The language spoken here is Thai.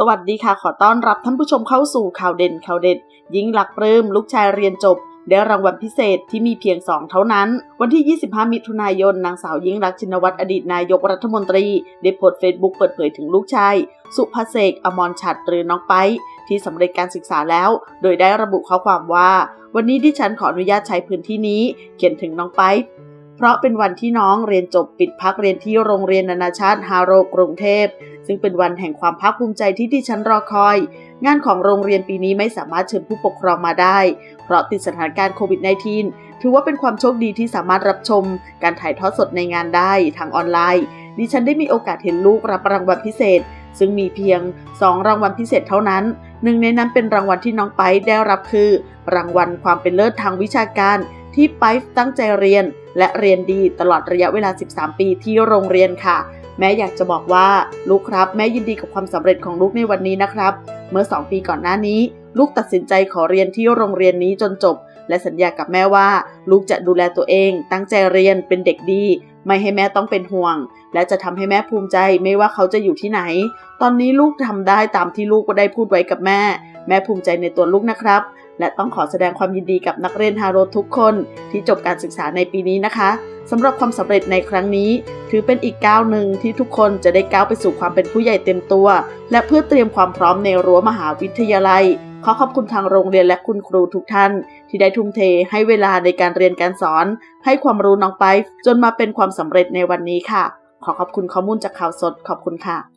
สวัสดีค่ะ ขอต้อนรับท่านผู้ชมเข้าสู่ข่าวเด่นข่าวเด็ด ยิ่งหลักปลื้มลูกชายเรียนจบ ได้รางวัลพิเศษที่มีเพียง 2 เท่านั้น วันที่ 25 มิถุนายน นางสาวยิ่งรักชินวัตรอดีตนายกรัฐมนตรี ได้โพสต์เฟซบุ๊กเปิดเผยถึงลูกชาย สุภเสกอมรฉัตรหรือน้องไป ที่สำเร็จการศึกษาแล้ว โดยได้ระบุข้อความว่า วันนี้ดิฉันขออนุญาตใช้พื้นที่นี้ เขียนถึงน้องไปเพราะเป็นวันที่น้องเรียนจบปิดพักเรียนที่โรงเรียนนานาชาติฮาโรกรุงเทพ ซึ่งเป็นวันแห่งความภาคภูมิใจที่ดิฉันรอคอย งานของโรงเรียนปีนี้ไม่สามารถเชิญผู้ปกครองมาได้ เพราะติดสถานการณ์โควิด -19 ถือว่าเป็นความโชคดีที่สามารถรับชม การถ่ายทอดสดในงานได้ทางออนไลน์ ดิฉันได้มีโอกาสเห็นลูกรับรางวัลพิเศษ ซึ่งมีเพียง 2 รางวัลพิเศษเท่านั้น หนึ่งในนั้นเป็นรางวัลที่น้องไปได้รับคือ รางวัลความเป็นเลิศทางวิชาการที่ไปตั้งใจเรียน และเรียนดีตลอดระยะเวลา 13 ปีที่โรงเรียนค่ะ แม่อยากจะบอกว่าลูกครับแม่ยินดีกับความสำเร็จของลูกในวันนี้นะครับ เมื่อ 2 ปีก่อนหน้านี้ ลูกตัดสินใจขอเรียนที่โรงเรียนนี้จนจบ และสัญญากับแม่ว่า ลูกจะดูแลตัวเอง ตั้งใจเรียนเป็นเด็กดี ไม่ให้แม่ต้องเป็นห่วง และจะทำให้แม่ภูมิใจไม่ว่าเขาจะอยู่ที่ไหน ตอนนี้ลูกทำได้ตามที่ลูกได้พูดไว้กับแม่ แม่ภูมิใจในตัวลูกนะครับ และต้องขอแสดงความยินดีกับนักเรียนฮาโรทุกคนที่จบการศึกษาในปีนี้นะคะสำหรับความสำเร็จในครั้งนี้ ถือเป็นอีกก้าวหนึ่งที่ทุกคนจะได้ก้าวไปสู่ความเป็นผู้ใหญ่เต็มตัว และเพื่อเตรียมความพร้อมในรั้วมหาวิทยาลัย ขอขอบคุณทางโรงเรียนและคุณครูทุกท่าน ที่ได้ทุ่มเทให้เวลาในการเรียนการสอน ให้ความรู้น้องไปจนมาเป็นความสำเร็จในวันนี้ค่ะ ขอขอบคุณข้อมูลจากข่าวสดขอบคุณค่ะ